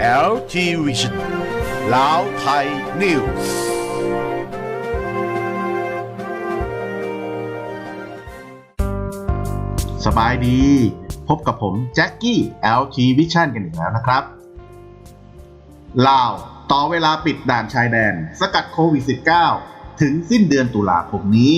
LG Vision ลาวไทยนิวส์สบายดี พบกับผมแจ็คกี้ LG Vision กันอีกแล้วนะครับ ลาว ต่อเวลาปิดด่านชายแดน สกัดโควิด -19 ถึงสิ้นเดือนตุลาคมนี้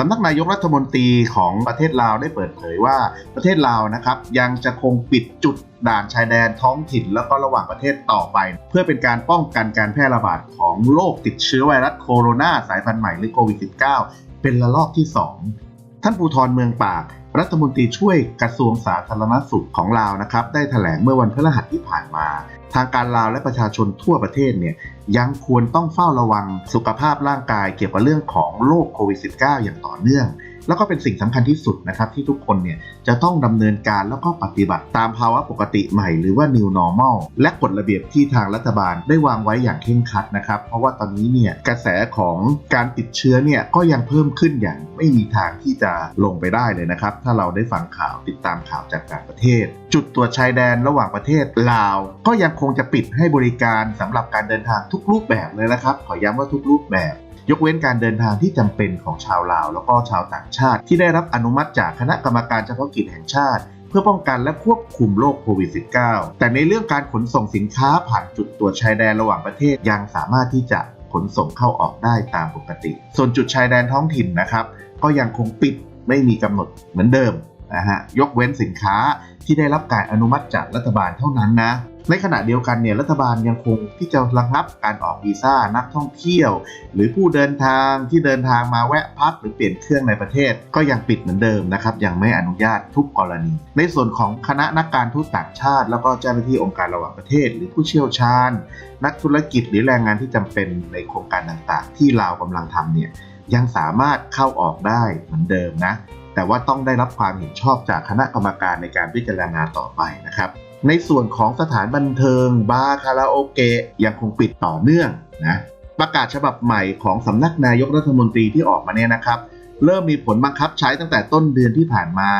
สำนักนายกรัฐมนตรีของประเทศลาวได้เปิดเผยว่าประเทศลาวนะครับยังจะคงปิดจุดด่านชายแดนท้องถิ่นแล้วก็ระหว่างประเทศต่อไป เพื่อเป็นการป้องกันการแพร่ระบาดของโรคติดเชื้อไวรัสโคโรนาสายพันธุ์ใหม่หรือโควิด -19 เป็นระลอกที่ 2 ท่านภูทรเมืองปาก รัฐมนตรีช่วยกระทรวงสาธารณสุขของลาวนะครับ ได้แถลงเมื่อวันพฤหัสที่ผ่านมา ทางการลาวและประชาชนทั่วประเทศเนี่ยยังควรต้องเฝ้าระวังสุขภาพร่างกายเกี่ยวกับเรื่องของโรคโควิด -19 อย่างต่อเนื่อง แล้วก็เป็นสิ่งสำคัญที่สุดนะครับที่ทุกคนเนี่ยจะต้องดำเนินการแล้วก็ปฏิบัติตามภาวะปกติใหม่ หรือว่า new normal และกฎระเบียบที่ทางรัฐบาลได้วางไว้อย่างเคร่งครัดนะครับเพราะว่าตอนนี้เนี่ยกระแสของการติดเชื้อเนี่ยก็ยังเพิ่มขึ้นอย่างไม่มีทางที่จะลงไปได้เลยนะครับถ้าเราได้ฟังข่าวติดตามข่าวจากต่างประเทศจุดตรวจชายแดนระหว่างประเทศลาว ก็ยังคงจะปิดให้บริการสำหรับการเดินทางทุกรูปแบบเลยนะครับ ขอย้ำว่าทุกรูปแบบยกเว้นการเดินทางที่จำเป็นของชาวลาว แล้วก็ชาวต่างชาติ ที่ได้รับอนุมัติจากคณะกรรมการเฉพาะกิจแห่งชาติ เพื่อป้องกันและควบคุมโรคโควิด -19 แต่ในเรื่องการขนส่งสินค้าผ่านจุดตรวจชายแดนระหว่างประเทศยังสามารถที่จะขนส่งเข้าออกได้ตามปกติ ส่วนจุดชายแดนท้องถิ่นนะครับ ก็ยังคงปิดไม่มีกำหนดเหมือนเดิม นะฮะยกเว้นสินค้าที่ได้รับการอนุมัติจากรัฐบาลเท่านั้นนะในขณะเดียวกันเนี่ยรัฐบาลยังคงที่จะระงับการออกวีซ่านักท่องเที่ยว หรือผู้เดินทางที่เดินทางมาแวะพักหรือเปลี่ยนเครื่องในประเทศ ก็ยังปิดเหมือนเดิมนะครับยังไม่อนุญาตทุกกรณี ในส่วนของคณะนักการทูตต่างชาติ แล้วก็เจ้าหน้าที่องค์การระหว่างประเทศ หรือผู้เชี่ยวชาญ นักธุรกิจหรือแรงงานที่จำเป็นในโครงการต่างๆ ที่ลาวกำลังทำเนี่ยยังสามารถเข้าออกได้เหมือนเดิมนะ แต่ว่าต้องได้รับความเห็นชอบจากคณะกรรมการในการพิจารณาต่อไปนะครับในส่วนของสถานบันเทิง บาร์คาราโอเกะยังคงปิดต่อเนื่องนะประกาศฉบับใหม่ของสำนักนายกรัฐมนตรีที่ออกมาเนี่ยนะครับ เริ่มมีผลบังคับใช้ตั้งแต่ต้นเดือนที่ผ่านมา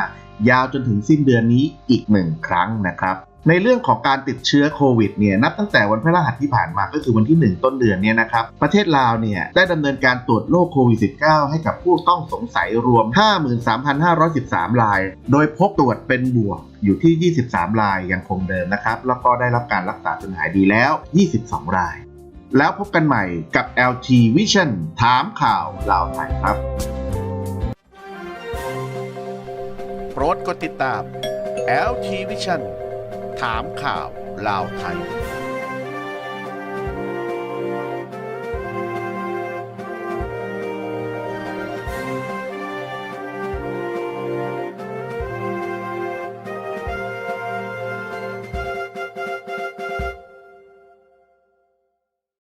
ยาวจนถึงสิ้นเดือนนี้อีกหนึ่งครั้งนะครับ ในเรื่องของการติดเชื้อโควิดเนี่ยนับตั้งแต่วันพฤหัสที่ผ่านมาก็คือวันที่ 1 ต้นเดือนเนี่ยนะครับประเทศลาวเนี่ยได้ดำเนินการตรวจโรคโควิด -19 ให้กับผู้ต้องสงสัยรวม 53,513 ราย โดยพบตรวจเป็นบวกอยู่ที่ 23 รายยังคงเดิมนะครับ แล้วก็ได้รับการรักษาจนหายดีแล้ว 22 ราย แล้วพบกันใหม่กับ LT Vision ถามข่าวลาวไทยครับโปรดกดติดตาม LG Vision ถามข่าวลาวไทย